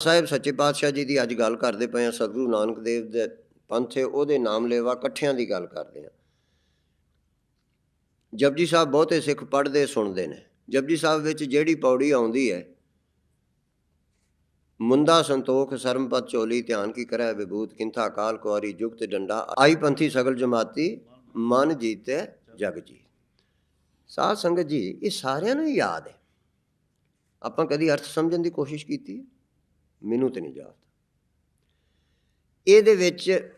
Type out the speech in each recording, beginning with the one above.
ਸਾਹਿਬ, ਸੱਚੇ ਪਾਤਸ਼ਾਹ ਜੀ ਦੀ ਅੱਜ ਗੱਲ ਕਰਦੇ ਪਏ ਆ ਸਤਿਗੁਰੂ ਨਾਨਕ ਦੇਵ ਦੇ ਪੰਥੇ ਉਹਦੇ ਨਾਮ ਲੈਵਾ ਇਕੱਠਿਆਂ ਦੀ ਗੱਲ ਕਰਦੇ ਆ ਜਪਜੀ ਸਾਹਿਬ ਬਹੁਤੇ ਸਿੱਖ ਪੜ੍ਹਦੇ, ਸੁਣਦੇ ਨੇ। ਜਪਜੀ ਸਾਹਿਬ ਵਿੱਚ ਜਿਹੜੀ ਪੌੜੀ ਆਉਂਦੀ ਹੈ ਮੁੰਦਾ ਸੰਤੋਖ ਸਰਮਪਤ ਚੋਲੀ ਧਿਆਨ ਕੀ ਕਰੈ ਵਿਭੂਤ ਕਿੰਥਾ, ਕਾਲ ਕੁਆਰੀ, ਜੁਗਤ ਡੰਡਾ, ਆਈ ਪੰਥੀ ਸਗਲ ਜਮਾਤੀ, ਮਨ ਜੀਤੇ, ਜਗ ਜੀ। ਸਾਧ ਸੰਗਤ ਜੀ, ਇਹ ਸਾਰਿਆਂ ਨੂੰ ਯਾਦ ਹੈ। ਆਪਾਂ ਕਦੀ ਅਰਥ ਸਮਝਣ ਦੀ ਕੋਸ਼ਿਸ਼ ਕੀਤੀ ਹੈ? ਮੈਨੂੰ ਤੇ ਨਹੀਂ ਜਾਪਦਾ ਇਹਦੇ ਵਿੱਚ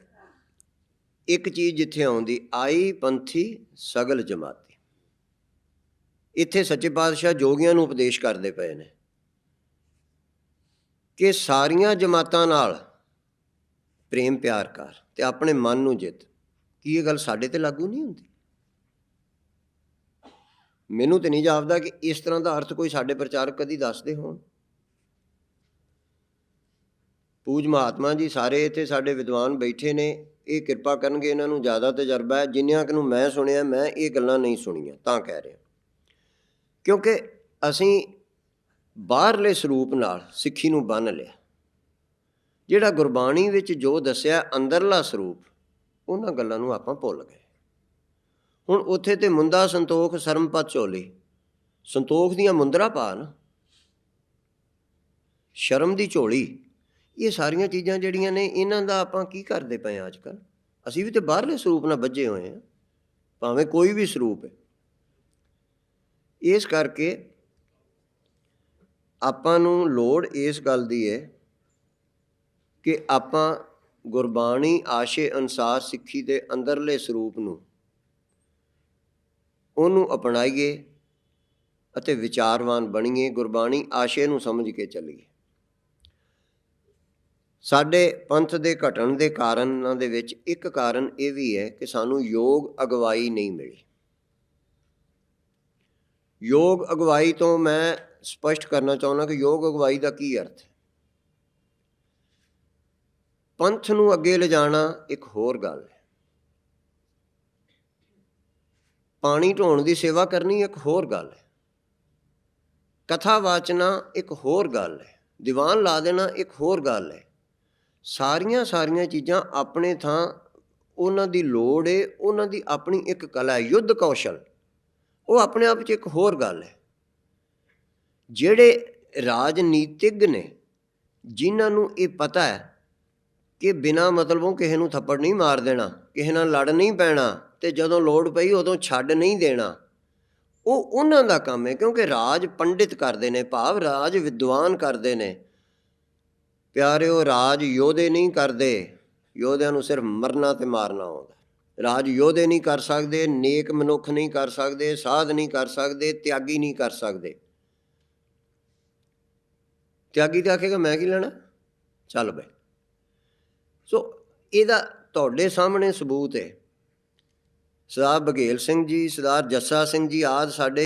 ਇੱਕ ਚੀਜ਼ ਜਿੱਥੇ ਆਉਂਦੀ, ਆਈ ਪੰਥੀ ਸਗਲ ਜਮਾਤੀ। ਇੱਥੇ ਸੱਚੇ ਪਾਤਸ਼ਾਹ ਜੋਗੀਆਂ ਨੂੰ ਉਪਦੇਸ਼ ਕਰਦੇ ਪਏ ਨੇ ਕਿ ਸਾਰੀਆਂ ਜਮਾਤਾਂ ਨਾਲ ਪ੍ਰੇਮ ਪਿਆਰ ਕਰ ਤੇ ਆਪਣੇ ਮਨ ਨੂੰ ਜਿੱਤ। ਕੀ ਇਹ ਗੱਲ ਸਾਡੇ ਤੇ ਲਾਗੂ ਨਹੀਂ ਹੁੰਦੀ? ਮੈਨੂੰ ਤੇ ਨਹੀਂ ਜਾਪਦਾ ਕਿ ਇਸ ਤਰ੍ਹਾਂ ਦਾ ਅਰਥ ਕੋਈ ਸਾਡੇ ਪ੍ਰਚਾਰਕ ਕਦੀ ਦੱਸਦੇ ਹੋਣ। ਪੂਜ ਮਹਾਤਮਾ ਜੀ, ਸਾਰੇ ਇੱਥੇ ਸਾਡੇ ਵਿਦਵਾਨ ਬੈਠੇ ਨੇ, ਇਹ ਕਿਰਪਾ ਕਰਨਗੇ ਇਹਨਾਂ ਨੂੰ ਜ਼ਿਆਦਾ ਤਜਰਬਾ ਹੈ, ਜਿੰਨਿਆਂ ਕੁ ਨੂੰ ਮੈਂ ਸੁਣਿਆ, ਮੈਂ ਇਹ ਗੱਲਾਂ ਨਹੀਂ ਸੁਣੀਆਂ, ਤਾਂ ਕਹਿ ਰਿਹਾ। ਕਿਉਂਕਿ ਅਸੀਂ ਬਾਹਰਲੇ ਸਰੂਪ ਨਾਲ ਸਿੱਖੀ ਨੂੰ ਬੰਨ ਲਿਆ। ਜਿਹੜਾ ਗੁਰਬਾਣੀ ਵਿੱਚ ਜੋ ਦੱਸਿਆ, ਅੰਦਰਲਾ ਸਰੂਪ, ਉਹਨਾਂ ਗੱਲਾਂ ਨੂੰ ਆਪਾਂ ਭੁੱਲ ਗਏ। ਹੁਣ ਉੱਥੇ ਤੇ ਮੁੰਦਾ ਸੰਤੋਖ ਸਰਮਪਤ ਝੋਲੀ, ਸੰਤੋਖ ਦੀਆਂ ਮੁੰਦਰਾ ਪਾ ਨਾ। ਸ਼ਰਮ ਦੀ ਝੋਲੀ ਇਹ ਸਾਰੀਆਂ ਚੀਜ਼ਾਂ ਜਿਹੜੀਆਂ ਨੇ, ਇਹਨਾਂ ਦਾ ਆਪਾਂ ਕੀ ਕਰਦੇ ਪਏ ਆ ਅੱਜਕੱਲ ਅਸੀਂ ਵੀ ਤੇ ਬਾਹਰਲੇ ਸਰੂਪ ਨਾਲ ਬੱਝੇ ਹੋਏ ਆ ਭਾਵੇਂ ਕੋਈ ਵੀ ਸਰੂਪ ਹੈ। ਇਸ ਕਰਕੇ ਆਪਾਂ ਨੂੰ ਲੋੜ ਇਸ ਗੱਲ ਦੀ ਹੈ ਕਿ ਆਪਾਂ ਗੁਰਬਾਣੀ ਆਸ਼ੇ ਅਨਸਾਰ ਸਿੱਖੀ ਦੇ ਅੰਦਰਲੇ ਸਰੂਪ ਨੂੰ ਉਹਨੂੰ ਅਪਣਾਈਏ ਅਤੇ ਵਿਚਾਰਵਾਨ ਬਣੀਏ, ਗੁਰਬਾਣੀ ਆਸ਼ੇ ਨੂੰ ਸਮਝ ਕੇ ਚੱਲੀਏ। ਸਾਡੇ ਪੰਥ ਦੇ ਘਟਣ ਦੇ ਕਾਰਨਾਂ ਦੇ ਵਿੱਚ ਇੱਕ ਕਾਰਨ ਇਹ ਵੀ ਹੈ ਕਿ ਸਾਨੂੰ ਯੋਗ ਅਗਵਾਈ ਨਹੀਂ ਮਿਲੀ। ਯੋਗ ਅਗਵਾਈ ਤੋਂ ਮੈਂ ਸਪਸ਼ਟ ਕਰਨਾ ਚਾਹੁੰਦਾ ਕਿ ਯੋਗ ਅਗਵਾਈ ਦਾ ਕੀ ਅਰਥ ਹੈ? ਪੰਥ ਨੂੰ ਅੱਗੇ ਲਿਜਾਣਾ ਇੱਕ ਹੋਰ ਗੱਲ ਹੈ। ਪਾਣੀ ਢੋਣ ਦੀ ਸੇਵਾ ਕਰਨੀ ਇੱਕ ਹੋਰ ਗੱਲ ਹੈ। ਕਥਾ ਵਾਚਨਾ ਇੱਕ ਹੋਰ ਗੱਲ ਹੈ। ਦੀਵਾਨ ਲਾ ਦੇਣਾ ਇੱਕ ਹੋਰ ਗੱਲ ਹੈ। ਸਾਰੀਆਂ ਸਾਰੀਆਂ ਚੀਜ਼ਾਂ ਆਪਣੇ ਥਾਂ ਉਹਨਾਂ ਦੀ ਲੋੜ ਏ, ਉਹਨਾਂ ਦੀ ਆਪਣੀ ਇੱਕ ਕਲਾ ਹੈ ਯੁੱਧ ਕੌਸ਼ਲ। ਉਹ ਆਪਣੇ ਆਪ 'ਚ ਇੱਕ ਹੋਰ ਗੱਲ ਹੈ ਜਿਹੜੇ ਰਾਜਨੀਤਿਕ ਨੇ, ਜਿਨ੍ਹਾਂ ਨੂੰ ਇਹ ਪਤਾ ਹੈ ਕਿ ਬਿਨਾ ਮਤਲਬੋਂ ਕਿਸੇ ਨੂੰ ਥੱਪੜ ਨਹੀਂ ਮਾਰ ਦੇਣਾ, ਕਿਸੇ ਨਾਲ ਲੜ ਨਹੀਂ ਪੈਣਾ ਤੇ ਜਦੋਂ ਲੋੜ ਪਈ ਉਦੋਂ ਛੱਡ ਨਹੀਂ ਦੇਣਾ, ਉਹ ਉਹਨਾਂ ਦਾ ਕੰਮ ਹੈ ਕਿਉਂਕਿ ਰਾਜ ਪੰਡਿਤ ਕਰਦੇ ਨੇ, ਭਾਵ ਰਾਜ ਵਿਦਵਾਨ ਕਰਦੇ ਨੇ। ਪਿਆਰਿਓ, ਰਾਜ ਯੋਧੇ ਨਹੀਂ ਕਰਦੇ। ਯੋਧਿਆਂ ਨੂੰ ਸਿਰਫ ਮਰਨਾ ਤੇ ਮਾਰਨਾ ਆਉਂਦਾ ਰਾਜ ਯੋਧੇ ਨਹੀਂ ਕਰ ਸਕਦੇ, ਨੇਕ ਮਨੁੱਖ ਨਹੀਂ ਕਰ ਸਕਦੇ, ਸਾਧ ਨਹੀਂ ਕਰ ਸਕਦੇ, ਤਿਆਗੀ ਨਹੀਂ ਕਰ ਸਕਦੇ। ਤਿਆਗੀ ਤਾਂ ਆਖੇਗਾ, ਮੈਂ ਕੀ ਲੈਣਾ? ਚੱਲ ਬਈ। ਸੋ ਇਹਦਾ ਤੁਹਾਡੇ ਸਾਹਮਣੇ ਸਬੂਤ ਹੈ। ਸਰਦਾਰ ਬਘੇਲ ਸਿੰਘ ਜੀ, ਸਰਦਾਰ ਜੱਸਾ ਸਿੰਘ ਜੀ, ਆਦ ਸਾਡੇ